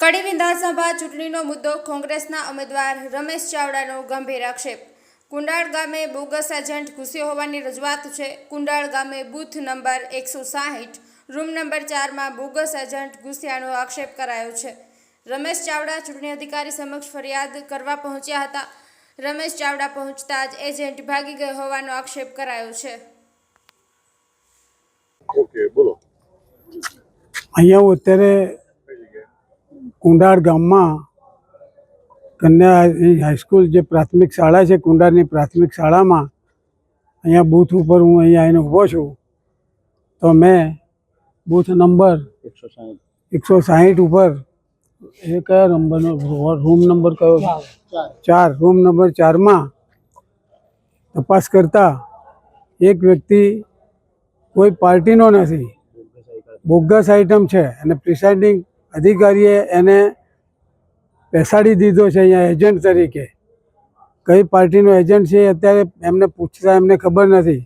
કડી વિધાનસભા ચૂંટણીનો મુદ્દો કોંગ્રેસના ઉમેદવાર રમેશ ચાવડાનો ગંભીર આક્ષેપ. કુંડાળ ગામે બોગસ એજન્ટ ઘૂસ્યો હોવાની રજૂઆત છે. કુંડાળ ગામે બૂથ નંબર એકસો સાહીઠ રૂમ નંબર ચારમાં બોગસ એજન્ટ ઘૂસ્યાનો આક્ષેપ કરાયો છે. રમેશ ચાવડા ચૂંટણી અધિકારી સમક્ષ ફરિયાદ કરવા પહોંચ્યા હતા. રમેશ ચાવડા પહોંચતા જ એજન્ટ ભાગી ગયો હોવાનો આક્ષેપ કરાયો છે. ઓકે બોલો. અહીંયા હું અત્યારે કુંડાળ ગામમાં કન્યા હાઈસ્કૂલ જે પ્રાથમિક શાળા છે કુંડાળની પ્રાથમિક શાળામાં અહીંયા બૂથ ઉપર હું અહીંયા આવીને ઊભો છું, તો મેં બૂથ નંબર એકસો સાઠ એકસો સાહીઠ ઉપર એ કયા નંબરનો રૂમ નંબર કયો? ચાર. રૂમ નંબર ચારમાં તપાસ કરતા એક વ્યક્તિ કોઈ પાર્ટીનો નથી. બોગસ આઇટમ છે અને પ્રિસાઇડિંગ અધિકારીએ એને બેસાડી દીધો છે અહીંયા એજન્ટ તરીકે. કઈ પાર્ટીનો એજન્ટ છે અત્યારે એમને પૂછતા એમને ખબર નથી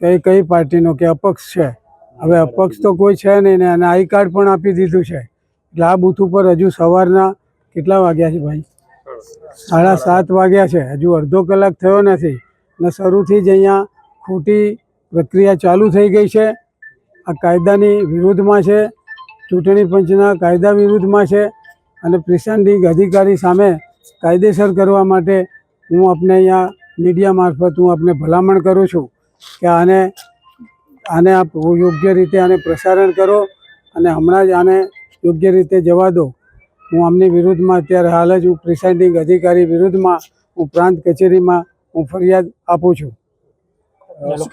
કે કઈ પાર્ટીનો, કે અપક્ષ છે. હવે અપક્ષ તો કોઈ છે નહીં ને અને આઈ કાર્ડ પણ આપી દીધું છે. એટલે આ બૂથ ઉપર હજુ સવારના કેટલા વાગ્યા છે ભાઈ? સાડા સાત વાગ્યા છે. હજુ અડધો કલાક થયો નથી ને શરૂથી જ અહીંયા ખોટી પ્રક્રિયા ચાલુ થઈ ગઈ છે. આ કાયદાની વિરુદ્ધમાં છે. ચૂંટણી પંચના કાયદા વિરુદ્ધમાં છે અને પ્રિસાઇડિંગ અધિકારી સામે કાયદેસર કરવા માટે હું આપને અહીંયા મીડિયા મારફત હું આપને ભલામણ કરું છું કે આને આને આપ યોગ્ય રીતે આને પ્રસારણ કરો અને હમણાં જ આને યોગ્ય રીતે જવા દો. હું આમની વિરુદ્ધમાં અત્યારે હાલ જ હું પ્રિસાઇડિંગ અધિકારી વિરુદ્ધમાં હું પ્રાંત કચેરીમાં હું ફરિયાદ આપું છું.